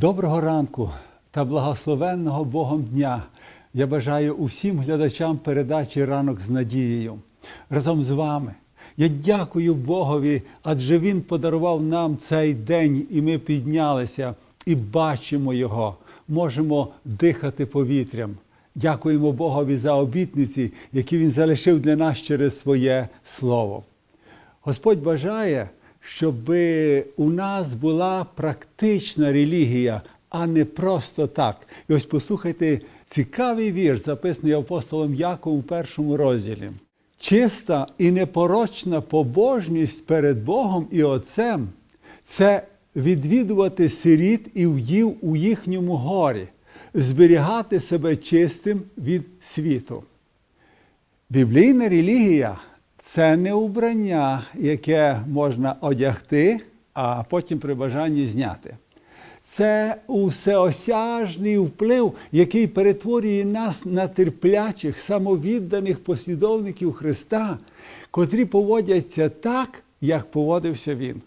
Доброго ранку та благословенного Богом дня. Я бажаю усім глядачам передачі ранок з надією. Разом з вами. Я дякую Богові, адже Він подарував нам цей день, і ми піднялися і бачимо Його, можемо дихати повітрям. Дякуємо Богові за обітниці, які Він залишив для нас через своє слово. Господь бажає, щоб у нас була практична релігія, а не просто так. І ось послухайте цікавий вірш, записаний апостолом Яковом у першому розділі. Чиста і непорочна побожність перед Богом і Отцем це відвідувати сиріт і вдів у їхньому горі, зберігати себе чистим від світу. Біблійна релігія це не убрання, яке можна одягти, а потім при бажанні зняти. Це всеосяжний вплив, який перетворює нас на терплячих, самовідданих послідовників Христа, котрі поводяться так, як поводився Він.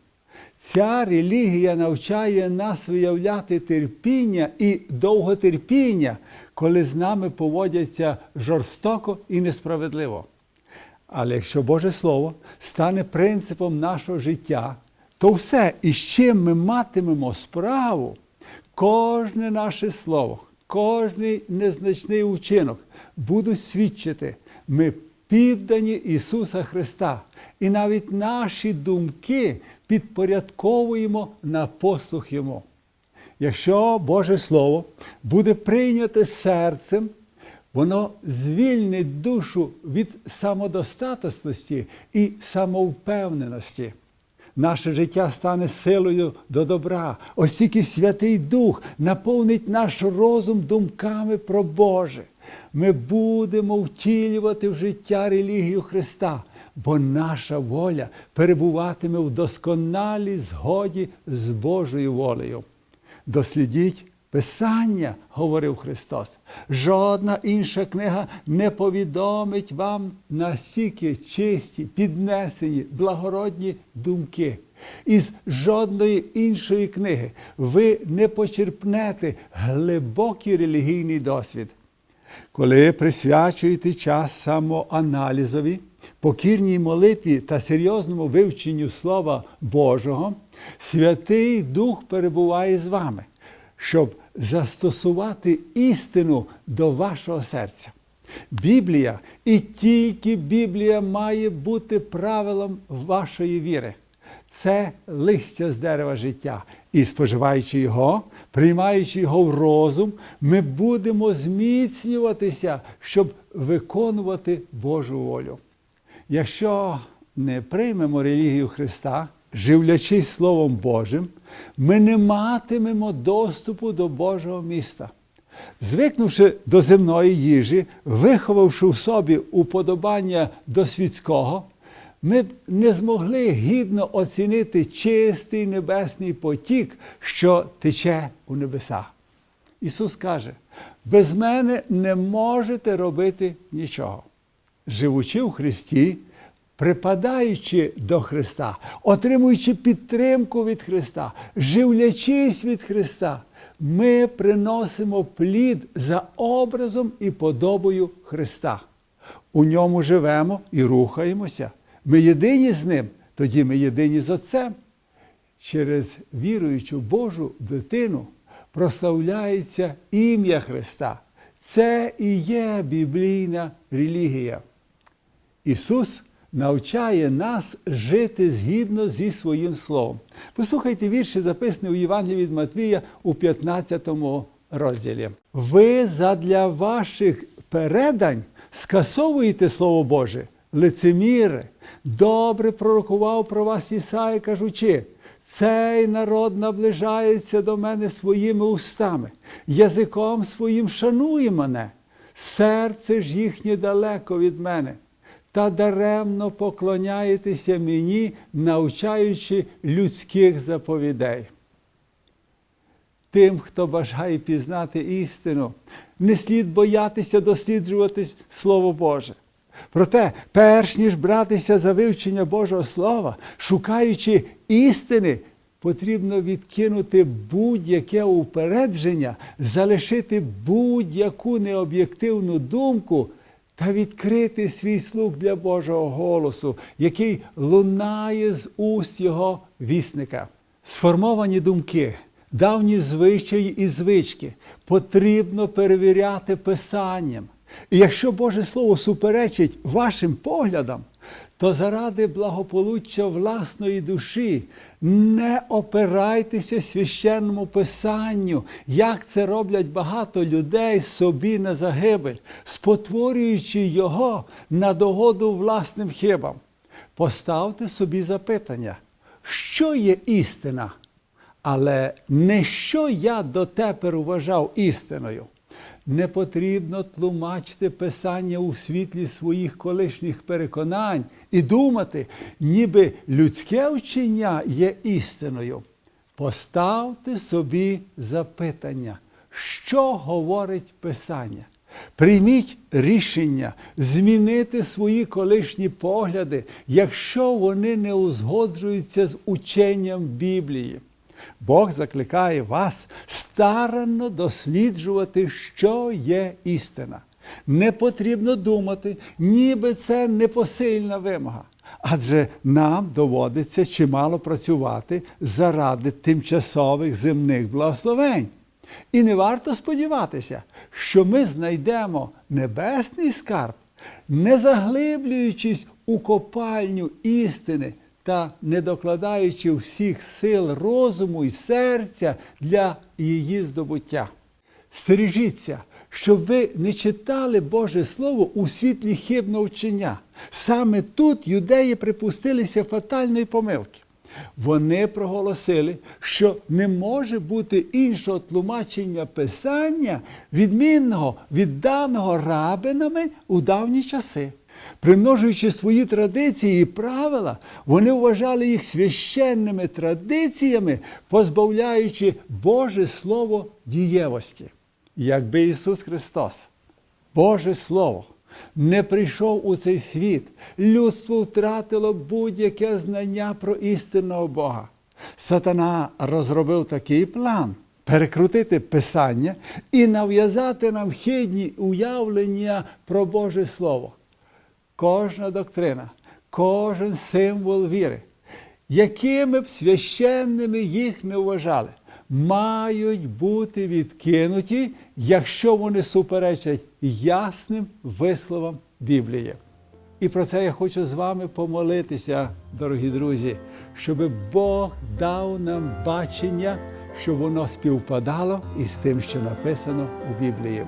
Ця релігія навчає нас виявляти терпіння і довготерпіння, коли з нами поводяться жорстоко і несправедливо. Але якщо Боже Слово стане принципом нашого життя, то все, із чим ми матимемо справу, кожне наше слово, кожний незначний учинок будуть свідчити, ми піддані Ісуса Христа. І навіть наші думки підпорядковуємо на послух Йому. Якщо Боже Слово буде прийняте серцем, воно звільнить душу від самодостатності і самовпевненості. Наше життя стане силою до добра, оскільки Святий Дух наповнить наш розум думками про Боже. Ми будемо втілювати в життя релігію Христа, бо наша воля перебуватиме в досконалій згоді з Божою волею. Дослідіть Писання, говорив Христос. Жодна інша книга не повідомить вам настільки чисті, піднесені, благородні думки. Із жодної іншої книги ви не почерпнете глибокий релігійний досвід. Коли присвячуєте час самоаналізові, покірній молитві та серйозному вивченню Слова Божого, Святий Дух перебуває з вами, щоб застосувати істину до вашого серця. Біблія і тільки Біблія має бути правилом вашої віри. Це листя з дерева життя. І споживаючи його, приймаючи його в розум, ми будемо зміцнюватися, щоб виконувати Божу волю. Якщо не приймемо релігію Христа, живлячись Словом Божим, ми не матимемо доступу до Божого міста. Звикнувши до земної їжі, виховавши в собі уподобання до світського, ми б не змогли гідно оцінити чистий небесний потік, що тече у небеса. Ісус каже: без мене не можете робити нічого. Живучи в Христі, припадаючи до Христа, отримуючи підтримку від Христа, живлячись від Христа, ми приносимо плід за образом і подобою Христа. У ньому живемо і рухаємося. Ми єдині з ним, тоді ми єдині з Отцем. Через віруючу Божу дитину прославляється ім'я Христа. Це і є біблійна релігія. Ісус навчає нас жити згідно зі своїм словом. Послухайте вірші, записані у Євангелії від Матвія у 15 розділі. Ви задля ваших передань скасовуєте Слово Боже, лицеміри, добре пророкував про вас Ісая, кажучи. Цей народ наближається до мене своїми устами, язиком своїм шанує мене, серце ж їхнє далеко від мене, та даремно поклоняєтеся мені, навчаючи людських заповідей. Тим, хто бажає пізнати істину, не слід боятися досліджувати Слово Боже. Проте, перш ніж братися за вивчення Божого Слова, шукаючи істини, потрібно відкинути будь-яке упередження, залишити будь-яку необ'єктивну думку та відкрити свій слух для Божого голосу, який лунає з уст його вісника. Сформовані думки, давні звичаї і звички потрібно перевіряти писанням. І якщо Боже Слово суперечить вашим поглядам, то заради благополуччя власної душі не опирайтеся священному писанню, як це роблять багато людей собі на загибель, спотворюючи його на догоду власним хибам. Поставте собі запитання, що є істина, але не що я дотепер вважав істиною. Не потрібно тлумачити Писання у світлі своїх колишніх переконань і думати, ніби людське вчення є істиною. Поставте собі запитання, що говорить Писання. Прийміть рішення змінити свої колишні погляди, якщо вони не узгоджуються з ученням Біблії. Бог закликає вас старанно досліджувати, що є істина. Не потрібно думати, ніби це непосильна вимога. Адже нам доводиться чимало працювати заради тимчасових земних благословень. І не варто сподіватися, що ми знайдемо небесний скарб, не заглиблюючись у копальню істини та не докладаючи всіх сил розуму і серця для її здобуття. Стережіться, щоб ви не читали Боже Слово у світлі хибного вчення. Саме тут юдеї припустилися фатальної помилки. Вони проголосили, що не може бути іншого тлумачення Писання, відмінного від даного рабинами у давні часи. Примножуючи свої традиції і правила, вони вважали їх священними традиціями, позбавляючи Боже Слово дієвості. Якби Ісус Христос, Боже Слово, не прийшов у цей світ, людство втратило будь-яке знання про істинного Бога. Сатана розробив такий план перекрутити Писання і нав'язати нам хидні уявлення про Боже Слово. Кожна доктрина, кожен символ віри, якими б священними їх не вважали, мають бути відкинуті, якщо вони суперечать ясним висловам Біблії. І про це я хочу з вами помолитися, дорогі друзі, щоб Бог дав нам бачення, щоб воно співпадало із тим, що написано у Біблії.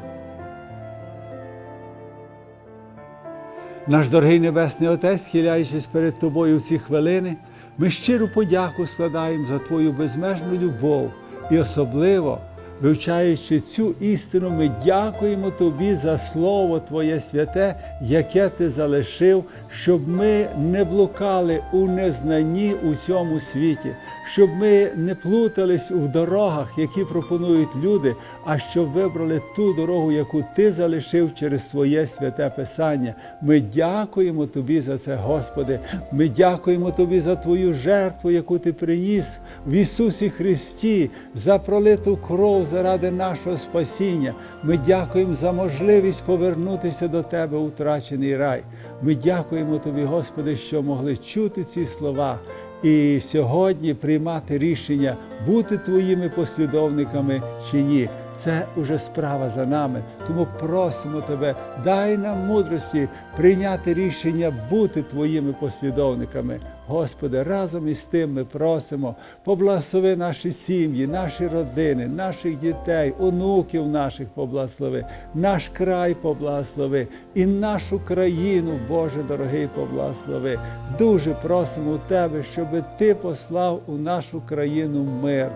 Наш дорогий Небесний Отець, схиляючись перед Тобою в ці хвилини, ми щиру подяку складаємо за Твою безмежну любов і особливо, вивчаючи цю істину, ми дякуємо Тобі за Слово Твоє святе, яке Ти залишив, щоб ми не блукали у незнанні у цьому світі, щоб ми не плутались у дорогах, які пропонують люди, а щоб вибрали ту дорогу, яку Ти залишив через своє святе Писання. Ми дякуємо Тобі за це, Господи. Ми дякуємо Тобі за Твою жертву, яку Ти приніс в Ісусі Христі, за пролиту кров заради нашого спасіння. Ми дякуємо за можливість повернутися до Тебе у втрачений рай. Ми дякуємо Тобі, Господи, що могли чути ці слова. І сьогодні приймати рішення, бути твоїми послідовниками чи ні. Це уже справа за нами. Тому просимо тебе, дай нам мудрості прийняти рішення бути твоїми послідовниками. Господи, разом із тим ми просимо, поблагослови наші сім'ї, наші родини, наших дітей, онуків наших поблагослови, наш край поблагослови і нашу країну, Боже дорогий, поблагослови. Дуже просимо Тебе, щоб Ти послав у нашу країну мир.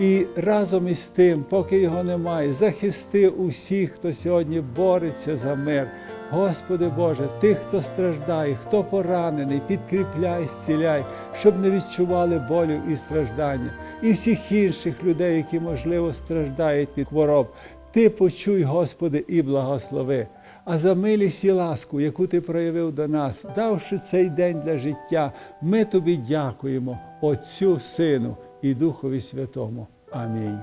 І разом із тим, поки його немає, захисти усіх, хто сьогодні бореться за мир. Господи Боже, тих, хто страждає, хто поранений, підкріпляй, зціляй, щоб не відчували болю і страждання. І всіх інших людей, які, можливо, страждають від хвороб. Ти почуй, Господи, і благослови. А за милість і ласку, яку ти проявив до нас, давши цей день для життя, ми тобі дякуємо, Отцю, Сину і Духові Святому. Амінь.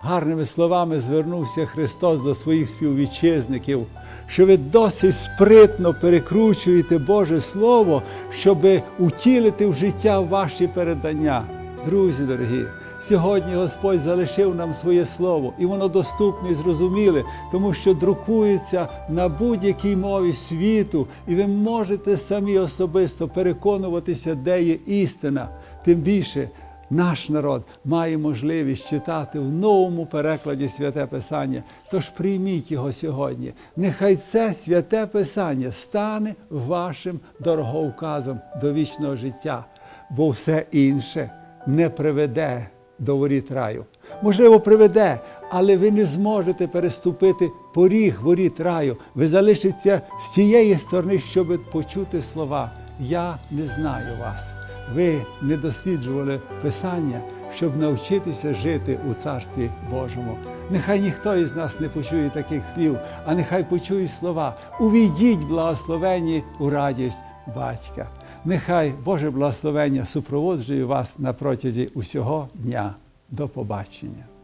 Гарними словами звернувся Христос до своїх співвітчизників, що ви досить спритно перекручуєте Боже Слово, щоб утілити в життя ваші передання. Друзі дорогі, сьогодні Господь залишив нам своє слово, і воно доступне і зрозуміле, тому що друкується на будь-якій мові світу, і ви можете самі особисто переконуватися, де є істина. Тим більше наш народ має можливість читати в новому перекладі святе Писання. Тож прийміть його сьогодні. Нехай це святе Писання стане вашим дороговказом до вічного життя, бо все інше не приведе до воріт раю. Можливо, приведе, але ви не зможете переступити поріг воріт раю. Ви залишиться з тієї сторони, щоб почути слова. Я не знаю вас. Ви не досліджували Писання, щоб навчитися жити у Царстві Божому. Нехай ніхто із нас не почує таких слів, а нехай почує слова. Увійдіть благословені у радість батька. Нехай Боже благословення супроводжує вас на протязі усього дня. До побачення.